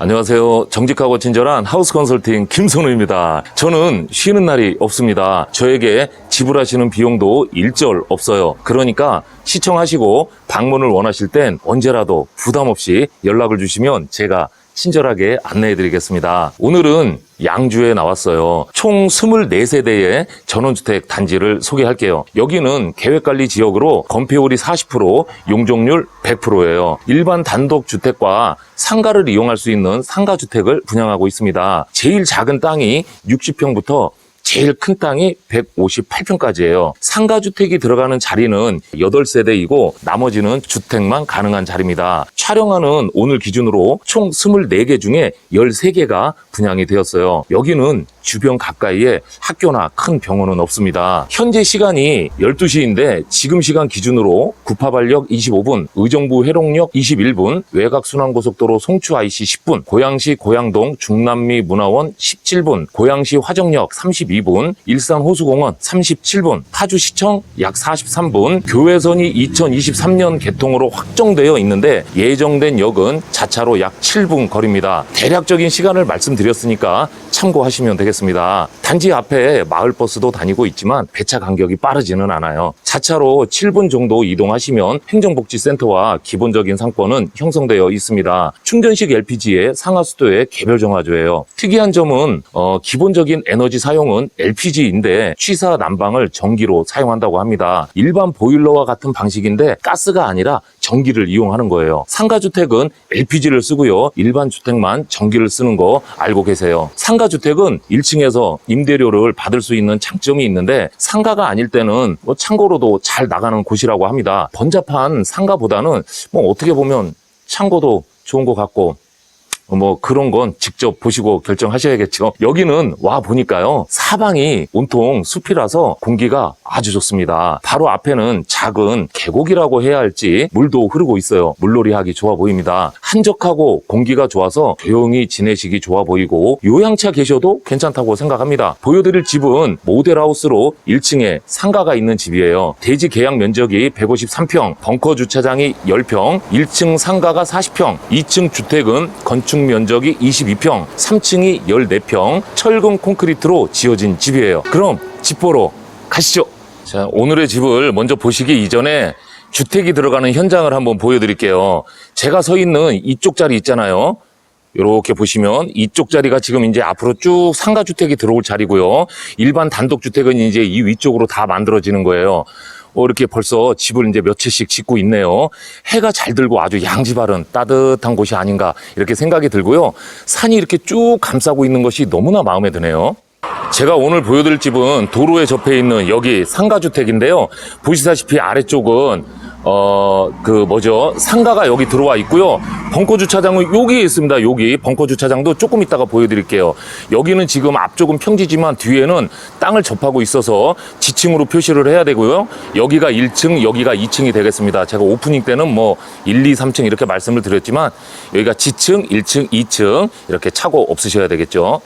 안녕하세요. 정직하고 친절한 하우스 컨설팅 김선우입니다. 저는 쉬는 날이 없습니다. 저에게 지불하시는 비용도 일절 없어요. 그러니까 시청하시고 방문을 원하실 땐 언제라도 부담 없이 연락을 주시면 제가 친절하게 안내해 드리겠습니다. 오늘은 양주에 나왔어요. 총 24세대의 전원주택 단지를 소개할게요. 여기는 계획관리 지역으로 건폐율이 40%, 용적률 100%예요. 일반 단독주택과 상가를 이용할 수 있는 상가주택을 분양하고 있습니다. 제일 작은 땅이 60평부터 제일 큰 땅이 158평까지예요. 상가주택이 들어가는 자리는 8세대이고 나머지는 주택만 가능한 자리입니다. 촬영하는 오늘 기준으로 총 24개 중에 13개가 분양이 되었어요. 여기는 주변 가까이에 학교나 큰 병원은 없습니다. 현재 시간이 12시인데 지금 시간 기준으로 구파발역 25분, 의정부 회롱역 21분, 외곽순환고속도로 송추 IC 10분, 고양시 고양동 중남미 문화원 17분, 고양시 화정역 32분, 일산 호수공원 37분, 파주시청 약 43분, 교외선이 2023년 개통으로 확정되어 있는데 예정된 역은 자차로 약 7분 거리입니다. 대략적인 시간을 말씀드렸으니까 참고하시면 되겠습니다. 단지 앞에 마을버스도 다니고 있지만 배차 간격이 빠르지는 않아요. 자차로 7분 정도 이동하시면 행정복지센터와 기본적인 상권은 형성되어 있습니다. 충전식 LPG의 상하수도의 개별 정화조예요. 특이한 점은 어, 기본적인 에너지 사용은 LPG인데 취사 난방을 전기로 사용한다고 합니다. 일반 보일러와 같은 방식인데 가스가 아니라 전기를 이용하는 거예요. 상가주택은 LPG를 쓰고요. 일반 주택만 전기를 쓰는 거 알고 계세요. 상가주택은 1층에서 임대료를 받을 수 있는 장점이 있는데 상가가 아닐 때는 뭐 창고로도 잘 나가는 곳이라고 합니다. 번잡한 상가보다는 뭐 어떻게 보면 창고도 좋은 것 같고 뭐 그런 건 직접 보시고 결정하셔야겠죠. 여기는 와 보니까요. 사방이 온통 숲이라서 공기가 아주 좋습니다. 바로 앞에는 작은 계곡이라고 해야 할지 물도 흐르고 있어요. 물놀이 하기 좋아 보입니다. 한적하고 공기가 좋아서 조용히 지내시기 좋아 보이고 요양차 계셔도 괜찮다고 생각합니다. 보여드릴 집은 모델하우스로 1층에 상가가 있는 집이에요. 대지 계약 면적이 153평, 벙커 주차장이 10평, 1층 상가가 40평, 2층 주택은 건축 면적이 22평, 3층이 14평, 철근 콘크리트로 지어진 집이에요. 그럼 집 보러 가시죠. 자, 오늘의 집을 먼저 보시기 이전에 주택이 들어가는 현장을 한번 보여드릴게요. 제가 서 있는 이쪽 자리 있잖아요. 이렇게 보시면 이쪽 자리가 지금 이제 앞으로 쭉 상가주택이 들어올 자리고요. 일반 단독주택은 이제 이 위쪽으로 다 만들어지는 거예요. 어, 이렇게 벌써 집을 이제 몇 채씩 짓고 있네요. 해가 잘 들고 아주 양지바른 따뜻한 곳이 아닌가 이렇게 생각이 들고요. 산이 이렇게 쭉 감싸고 있는 것이 너무나 마음에 드네요. 제가 오늘 보여드릴 집은 도로에 접해 있는 여기 상가주택인데요. 보시다시피 아래쪽은 어, 그 뭐죠? 상가가 여기 들어와 있고요. 벙커 주차장은 여기에 있습니다. 여기 벙커 주차장도 조금 이따가 보여드릴게요. 여기는 지금 앞쪽은 평지지만 뒤에는 땅을 접하고 있어서 지층으로 표시를 해야 되고요. 여기가 1층, 여기가 2층이 되겠습니다. 제가 오프닝 때는 뭐 1, 2, 3층 이렇게 말씀을 드렸지만 여기가 지층, 1층, 2층 이렇게 차고 없으셔야 되겠죠.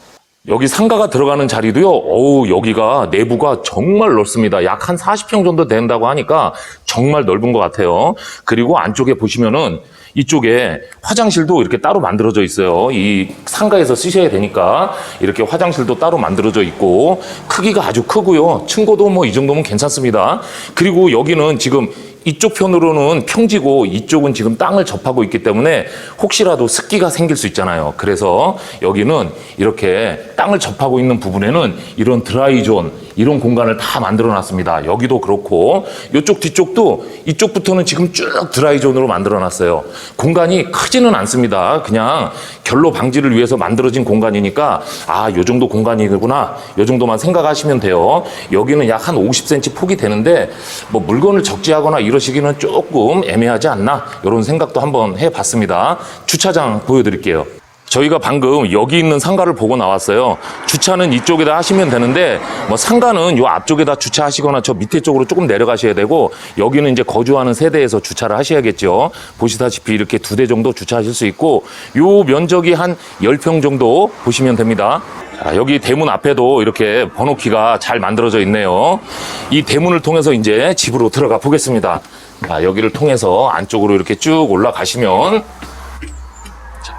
여기 상가가 들어가는 자리도요, 어우, 여기가 내부가 정말 넓습니다. 약 한 40평 정도 된다고 하니까 정말 넓은 것 같아요. 그리고 안쪽에 보시면은 이쪽에 화장실도 이렇게 따로 만들어져 있어요. 이 상가에서 쓰셔야 되니까 이렇게 화장실도 따로 만들어져 있고 크기가 아주 크고요. 층고도 뭐 이 정도면 괜찮습니다. 그리고 여기는 지금 이쪽 편으로는 평지고 이쪽은 지금 땅을 접하고 있기 때문에 혹시라도 습기가 생길 수 있잖아요. 그래서 여기는 이렇게 땅을 접하고 있는 부분에는 이런 드라이 존, 이런 공간을 다 만들어 놨습니다. 여기도 그렇고 이쪽 뒤쪽도 이쪽부터는 지금 쭉 드라이 존으로 만들어 놨어요. 공간이 크지는 않습니다. 그냥 결로 방지를 위해서 만들어진 공간이니까 아, 요 정도 공간이구나. 요 정도만 생각하시면 돼요. 여기는 약 한 50cm 폭이 되는데 뭐 물건을 적재하거나 이러시기는 조금 애매하지 않나? 이런 생각도 한번 해 봤습니다. 주차장 보여드릴게요. 저희가 방금 여기 있는 상가를 보고 나왔어요. 주차는 이쪽에다 하시면 되는데 뭐 상가는 요 앞쪽에다 주차하시거나 저 밑에 쪽으로 조금 내려가셔야 되고 여기는 이제 거주하는 세대에서 주차를 하셔야겠죠. 보시다시피 이렇게 두 대 정도 주차하실 수 있고 요 면적이 한 10평 정도 보시면 됩니다. 자, 여기 대문 앞에도 이렇게 번호키가 잘 만들어져 있네요. 이 대문을 통해서 이제 집으로 들어가 보겠습니다. 자, 여기를 통해서 안쪽으로 이렇게 쭉 올라가시면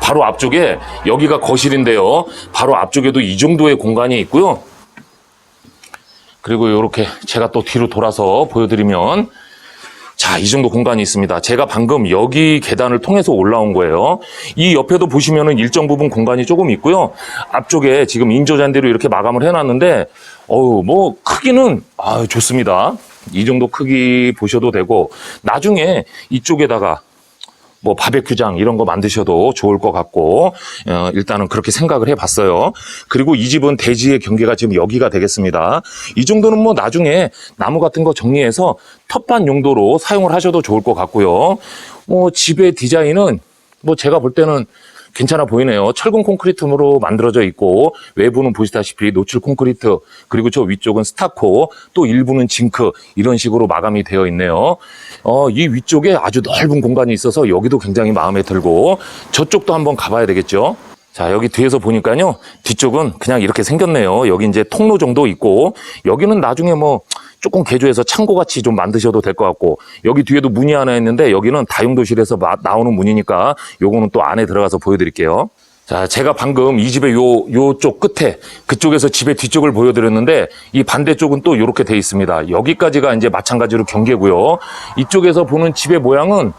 바로 앞쪽에 여기가 거실인데요. 바로 앞쪽에도 이 정도의 공간이 있고요. 그리고 이렇게 제가 또 뒤로 돌아서 보여드리면 자, 이 정도 공간이 있습니다. 제가 방금 여기 계단을 통해서 올라온 거예요. 이 옆에도 보시면은 일정 부분 공간이 조금 있고요. 앞쪽에 지금 인조잔디로 이렇게 마감을 해놨는데, 어우, 뭐, 크기는, 아 좋습니다. 이 정도 크기 보셔도 되고, 나중에 이쪽에다가 뭐 바베큐장 이런 거 만드셔도 좋을 것 같고 어, 일단은 그렇게 생각을 해봤어요. 그리고 이 집은 대지의 경계가 지금 여기가 되겠습니다. 이 정도는 뭐 나중에 나무 같은 거 정리해서 텃밭 용도로 사용을 하셔도 좋을 것 같고요. 뭐 집의 디자인은 뭐 제가 볼 때는 괜찮아 보이네요. 철근 콘크리트로 만들어져 있고 외부는 보시다시피 노출 콘크리트 그리고 저 위쪽은 스타코 또 일부는 징크 이런 식으로 마감이 되어 있네요. 어, 이 위쪽에 아주 넓은 공간이 있어서 여기도 굉장히 마음에 들고 저쪽도 한번 가봐야 되겠죠. 자, 여기 뒤에서 보니까요. 뒤쪽은 그냥 이렇게 생겼네요. 여기 이제 통로 정도 있고 여기는 나중에 뭐 조금 개조해서 창고같이 좀 만드셔도 될 것 같고 여기 뒤에도 문이 하나 있는데 여기는 다용도실에서 마- 나오는 문이니까 요거는 또 안에 들어가서 보여드릴게요. 자, 제가 방금 이 집의 요, 요쪽 끝에 그쪽에서 집의 뒤쪽을 보여드렸는데 이 반대쪽은 또 이렇게 돼 있습니다. 여기까지가 이제 마찬가지로 경계고요. 이쪽에서 보는 집의 모양은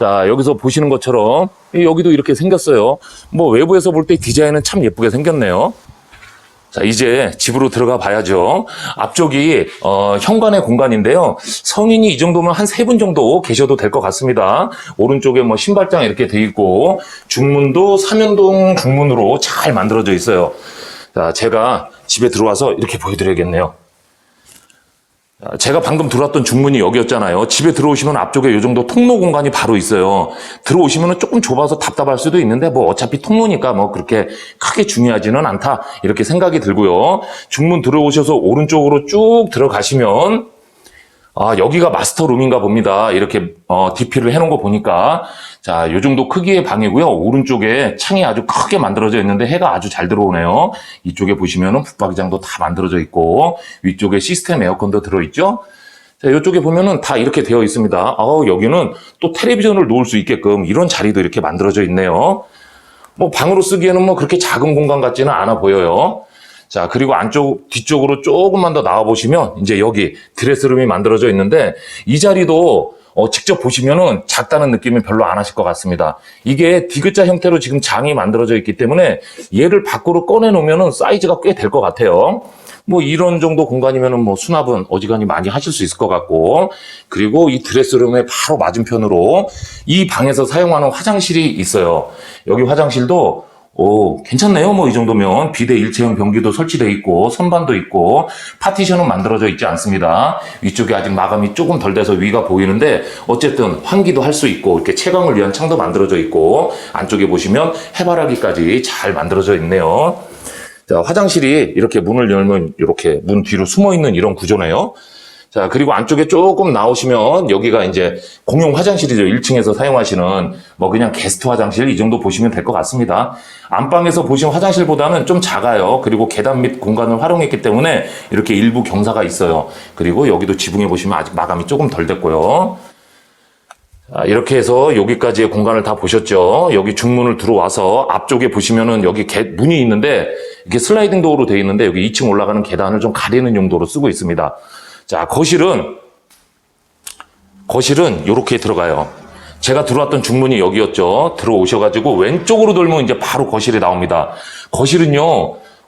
자, 여기서 보시는 것처럼 여기도 이렇게 생겼어요. 뭐 외부에서 볼 때 디자인은 참 예쁘게 생겼네요. 자, 이제 집으로 들어가 봐야죠. 앞쪽이, 어, 현관의 공간인데요. 성인이 이 정도면 한 세 분 정도 계셔도 될 것 같습니다. 오른쪽에 뭐 신발장 이렇게 돼 있고, 중문도 삼연동 중문으로 잘 만들어져 있어요. 자, 제가 집에 들어와서 이렇게 보여드려야겠네요. 자, 제가 방금 들어왔던 중문이 여기였잖아요. 집에 들어오시면 앞쪽에 이 정도 통로 공간이 바로 있어요. 들어오시면 조금 좁아서 답답할 수도 있는데 뭐 어차피 통로니까 뭐 그렇게 크게 중요하지는 않다 이렇게 생각이 들고요. 중문 들어오셔서 오른쪽으로 쭉 들어가시면 아 여기가 마스터 룸인가 봅니다. 이렇게 어, DP를 해놓은 거 보니까 자, 요 정도 크기의 방이고요. 오른쪽에 창이 아주 크게 만들어져 있는데 해가 아주 잘 들어오네요. 이쪽에 보시면은 붙박이장도 다 만들어져 있고 위쪽에 시스템 에어컨도 들어있죠. 자, 이쪽에 보면은 다 이렇게 되어 있습니다. 아우, 여기는 또 텔레비전을 놓을 수 있게끔 이런 자리도 이렇게 만들어져 있네요. 뭐 방으로 쓰기에는 뭐 그렇게 작은 공간 같지는 않아 보여요. 자, 그리고 안쪽, 뒤쪽으로 조금만 더 나와보시면, 이제 여기 드레스룸이 만들어져 있는데, 이 자리도, 어, 직접 보시면은 작다는 느낌이 별로 안 하실 것 같습니다. 이게 디귿자 형태로 지금 장이 만들어져 있기 때문에, 얘를 밖으로 꺼내놓으면은 사이즈가 꽤 될 것 같아요. 뭐 이런 정도 공간이면은 뭐 수납은 어지간히 많이 하실 수 있을 것 같고, 그리고 이 드레스룸의 바로 맞은편으로 이 방에서 사용하는 화장실이 있어요. 여기 화장실도 오, 괜찮네요. 뭐 이 정도면 비대 일체형 변기도 설치되어 있고 선반도 있고 파티션은 만들어져 있지 않습니다. 위쪽에 아직 마감이 조금 덜 돼서 위가 보이는데 어쨌든 환기도 할 수 있고 이렇게 채광을 위한 창도 만들어져 있고 안쪽에 보시면 해바라기까지 잘 만들어져 있네요. 자, 화장실이 이렇게 문을 열면 이렇게 문 뒤로 숨어 있는 이런 구조네요. 자, 그리고 안쪽에 조금 나오시면 여기가 이제 공용 화장실이죠. 1층에서 사용하시는 뭐 그냥 게스트 화장실 이 정도 보시면 될 것 같습니다. 안방에서 보신 화장실보다는 좀 작아요. 그리고 계단 및 공간을 활용했기 때문에 이렇게 일부 경사가 있어요. 그리고 여기도 지붕에 보시면 아직 마감이 조금 덜 됐고요. 자, 이렇게 해서 여기까지의 공간을 다 보셨죠? 여기 중문을 들어와서 앞쪽에 보시면은 여기 개- 문이 있는데 이게 슬라이딩 도어로 되어 있는데 여기 2층 올라가는 계단을 좀 가리는 용도로 쓰고 있습니다. 자, 거실은 거실은 이렇게 들어가요. 제가 들어왔던 중문이 여기였죠. 들어오셔가지고 왼쪽으로 돌면 이제 바로 거실에 나옵니다. 거실은요,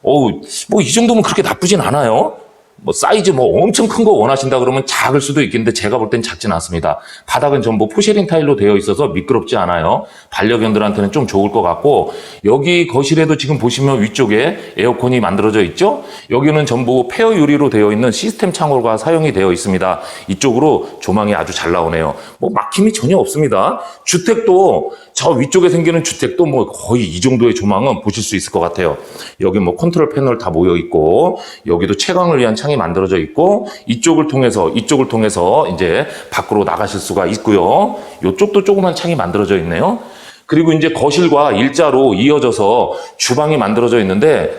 어우, 뭐 이 정도면 그렇게 나쁘진 않아요. 뭐 사이즈 뭐 엄청 큰 거 원하신다 그러면 작을 수도 있겠는데 제가 볼 땐 작진 않습니다. 바닥은 전부 포쉐린 타일로 되어 있어서 미끄럽지 않아요. 반려견들한테는 좀 좋을 것 같고 여기 거실에도 지금 보시면 위쪽에 에어컨이 만들어져 있죠. 여기는 전부 페어 유리로 되어 있는 시스템 창호가 사용이 되어 있습니다. 이쪽으로 조망이 아주 잘 나오네요. 뭐 막힘이 전혀 없습니다. 주택도 저 위쪽에 생기는 주택도 뭐 거의 이 정도의 조망은 보실 수 있을 것 같아요. 여기 뭐 컨트롤 패널 다 모여 있고 여기도 채광을 위한 창이 만들어져 있고 이쪽을 통해서 이쪽을 통해서 이제 밖으로 나가실 수가 있고요. 이쪽도 조그만 창이 만들어져 있네요. 그리고 이제 거실과 일자로 이어져서 주방이 만들어져 있는데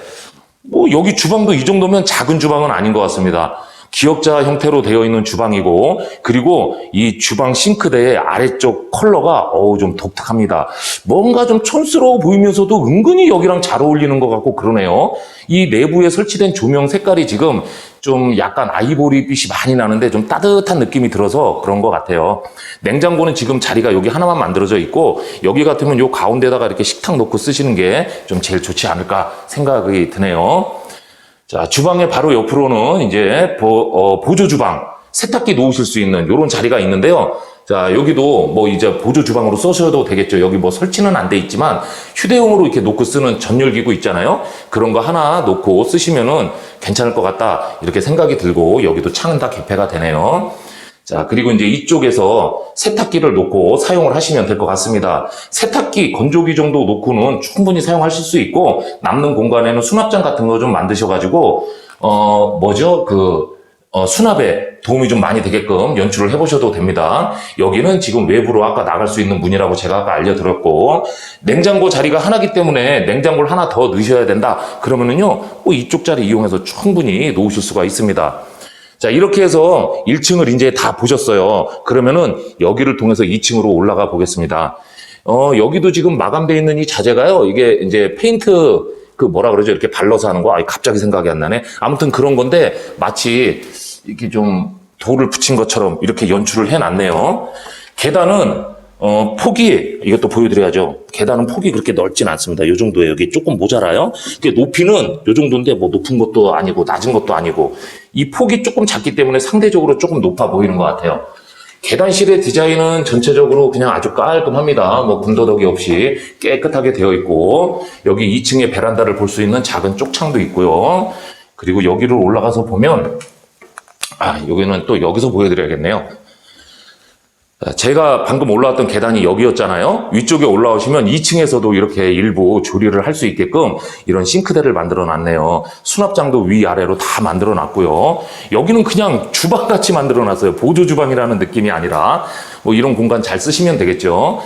뭐 여기 주방도 이 정도면 작은 주방은 아닌 것 같습니다. 기역자 형태로 되어 있는 주방이고 그리고 이 주방 싱크대의 아래쪽 컬러가 어우 좀 독특합니다. 뭔가 좀 촌스러워 보이면서도 은근히 여기랑 잘 어울리는 것 같고 그러네요. 이 내부에 설치된 조명 색깔이 지금 좀 약간 아이보리빛이 많이 나는데 좀 따뜻한 느낌이 들어서 그런 것 같아요. 냉장고는 지금 자리가 여기 하나만 만들어져 있고 여기 같으면 요 가운데다가 이렇게 식탁 놓고 쓰시는 게 좀 제일 좋지 않을까 생각이 드네요. 자, 주방의 바로 옆으로는 이제 보, 조 주방, 세탁기 놓으실 수 있는 이런 자리가 있는데요. 자, 여기도 뭐 이제 보조 주방으로 써셔도 되겠죠. 여기 뭐 설치는 안 돼 있지만 휴대용으로 이렇게 놓고 쓰는 전열 기구 있잖아요. 그런 거 하나 놓고 쓰시면은 괜찮을 것 같다. 이렇게 생각이 들고 여기도 창은 다 개폐가 되네요. 자, 그리고 이제 이쪽에서 세탁기를 놓고 사용을 하시면 될 것 같습니다. 세탁기, 건조기 정도 놓고는 충분히 사용하실 수 있고, 남는 공간에는 수납장 같은 거 좀 만드셔가지고, 어, 뭐죠? 그, 어, 수납에 도움이 좀 많이 되게끔 연출을 해보셔도 됩니다. 여기는 지금 외부로 아까 나갈 수 있는 문이라고 제가 아까 알려드렸고, 냉장고 자리가 하나기 때문에 냉장고를 하나 더 넣으셔야 된다. 그러면은요, 뭐 이쪽 자리 이용해서 충분히 놓으실 수가 있습니다. 자, 이렇게 해서 1층을 이제 다 보셨어요. 그러면은 여기를 통해서 2층으로 올라가 보겠습니다. 어, 여기도 지금 마감되어 있는 이 자재가요. 이게 이제 페인트 그 뭐라 그러죠? 이렇게 발라서 하는 거. 아, 갑자기 생각이 안 나네. 아무튼 그런 건데 마치 이렇게 좀 돌을 붙인 것처럼 이렇게 연출을 해 놨네요. 계단은 어, 폭이, 이것도 보여드려야죠. 계단은 폭이 그렇게 넓진 않습니다. 이 정도예요. 여기 조금 모자라요. 이게 높이는 이 정도인데, 뭐 높은 것도 아니고, 낮은 것도 아니고, 이 폭이 조금 작기 때문에 상대적으로 조금 높아 보이는 것 같아요. 계단실의 디자인은 전체적으로 그냥 아주 깔끔합니다. 뭐 군더더기 없이 깨끗하게 되어 있고, 여기 2층에 베란다를 볼 수 있는 작은 쪽창도 있고요. 그리고 여기를 올라가서 보면, 아, 여기는 또 여기서 보여드려야겠네요. 제가 방금 올라왔던 계단이 여기였잖아요. 위쪽에 올라오시면 2층에서도 이렇게 일부 조리를 할 수 있게끔 이런 싱크대를 만들어 놨네요. 수납장도 위아래로 다 만들어 놨고요. 여기는 그냥 주방같이 만들어 놨어요. 보조 주방이라는 느낌이 아니라 뭐 이런 공간 잘 쓰시면 되겠죠.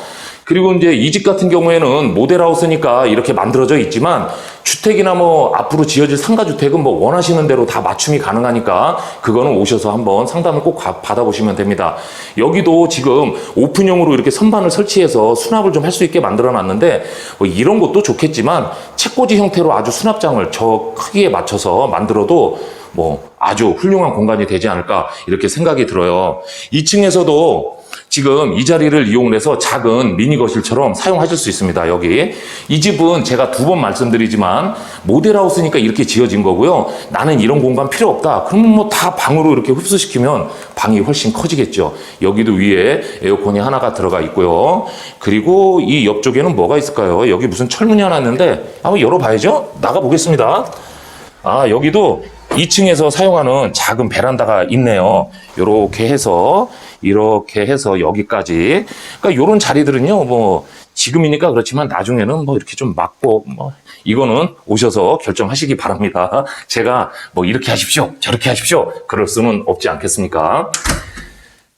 그리고 이제 이 집 같은 경우에는 모델하우스니까 이렇게 만들어져 있지만 주택이나 뭐 앞으로 지어질 상가주택은 뭐 원하시는 대로 다 맞춤이 가능하니까 그거는 오셔서 한번 상담을 꼭 가- 받아보시면 됩니다. 여기도 지금 오픈형으로 이렇게 선반을 설치해서 수납을 좀 할 수 있게 만들어 놨는데 뭐 이런 것도 좋겠지만 책꽂이 형태로 아주 수납장을 저 크기에 맞춰서 만들어도 뭐 아주 훌륭한 공간이 되지 않을까 이렇게 생각이 들어요. 2층에서도 지금 이 자리를 이용해서 작은 미니 거실처럼 사용하실 수 있습니다. 여기 이 집은 제가 두 번 말씀드리지만 모델하우스니까 이렇게 지어진 거고요. 나는 이런 공간 필요 없다. 그러면 뭐 다 방으로 이렇게 흡수시키면 방이 훨씬 커지겠죠. 여기도 위에 에어컨이 하나가 들어가 있고요. 그리고 이 옆쪽에는 뭐가 있을까요? 여기 무슨 철문이 하나 있는데 한번 열어봐야죠. 나가 보겠습니다. 아, 여기도 2층에서 사용하는 작은 베란다가 있네요. 이렇게 해서, 이렇게 해서 여기까지. 그러니까 이런 자리들은요, 뭐, 지금이니까 그렇지만 나중에는 뭐 이렇게 좀 막고, 뭐, 이거는 오셔서 결정하시기 바랍니다. 제가 뭐 이렇게 하십시오, 저렇게 하십시오. 그럴 수는 없지 않겠습니까?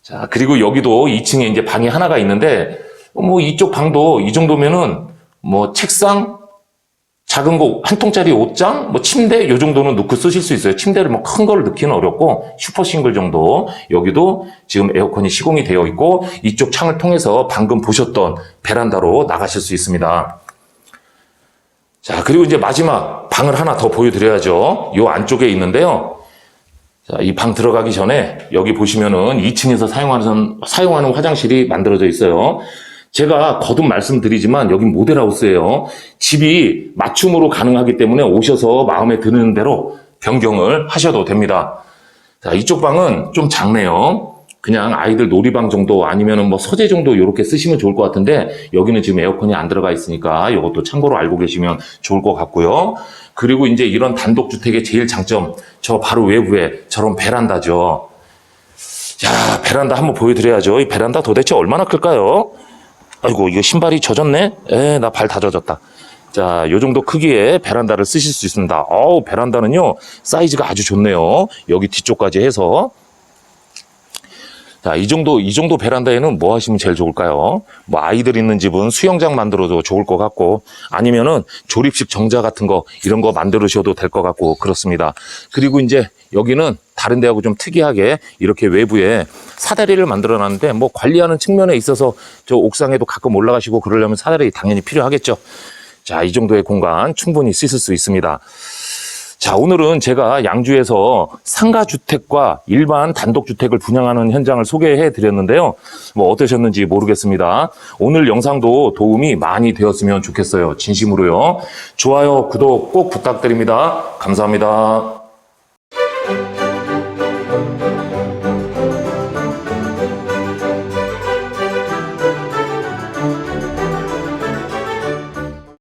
자, 그리고 여기도 2층에 이제 방이 하나가 있는데, 뭐 이쪽 방도 이 정도면은 뭐 책상, 작은 거 한 통짜리 옷장, 뭐 침대 요 정도는 넣고 쓰실 수 있어요. 침대를 뭐 큰 걸 넣기는 어렵고 슈퍼 싱글 정도. 여기도 지금 에어컨이 시공이 되어 있고 이쪽 창을 통해서 방금 보셨던 베란다로 나가실 수 있습니다. 자, 그리고 이제 마지막 방을 하나 더 보여드려야죠. 요 안쪽에 있는데요. 자, 이방 들어가기 전에 여기 보시면은 2층에서 사용하는, 사용하는 화장실이 만들어져 있어요. 제가 거듭 말씀드리지만 여긴 모델하우스예요. 집이 맞춤으로 가능하기 때문에 오셔서 마음에 드는 대로 변경을 하셔도 됩니다. 자, 이쪽 방은 좀 작네요. 그냥 아이들 놀이방 정도 아니면은 뭐 서재 정도 이렇게 쓰시면 좋을 것 같은데 여기는 지금 에어컨이 안 들어가 있으니까 이것도 참고로 알고 계시면 좋을 것 같고요. 그리고 이제 이런 단독주택의 제일 장점 저 바로 외부에 저런 베란다죠. 자, 베란다 한번 보여드려야죠. 이 베란다 도대체 얼마나 클까요? 아이고, 이거 신발이 젖었네? 에, 나 발 다 젖었다. 자, 요 정도 크기의 베란다를 쓰실 수 있습니다. 어우, 베란다는요, 사이즈가 아주 좋네요. 여기 뒤쪽까지 해서. 자, 이 정도, 이 정도 베란다에는 뭐 하시면 제일 좋을까요? 뭐, 아이들 있는 집은 수영장 만들어도 좋을 것 같고, 아니면은 조립식 정자 같은 거, 이런 거 만들으셔도 될 것 같고, 그렇습니다. 그리고 이제 여기는 다른 데하고 좀 특이하게 이렇게 외부에 사다리를 만들어 놨는데 뭐 관리하는 측면에 있어서 저 옥상에도 가끔 올라가시고 그러려면 사다리 당연히 필요하겠죠. 자, 이 정도의 공간 충분히 쓰실 수 있습니다. 자, 오늘은 제가 양주에서 상가주택과 일반 단독주택을 분양하는 현장을 소개해 드렸는데요. 뭐 어떠셨는지 모르겠습니다. 오늘 영상도 도움이 많이 되었으면 좋겠어요. 진심으로요. 좋아요, 구독 꼭 부탁드립니다. 감사합니다.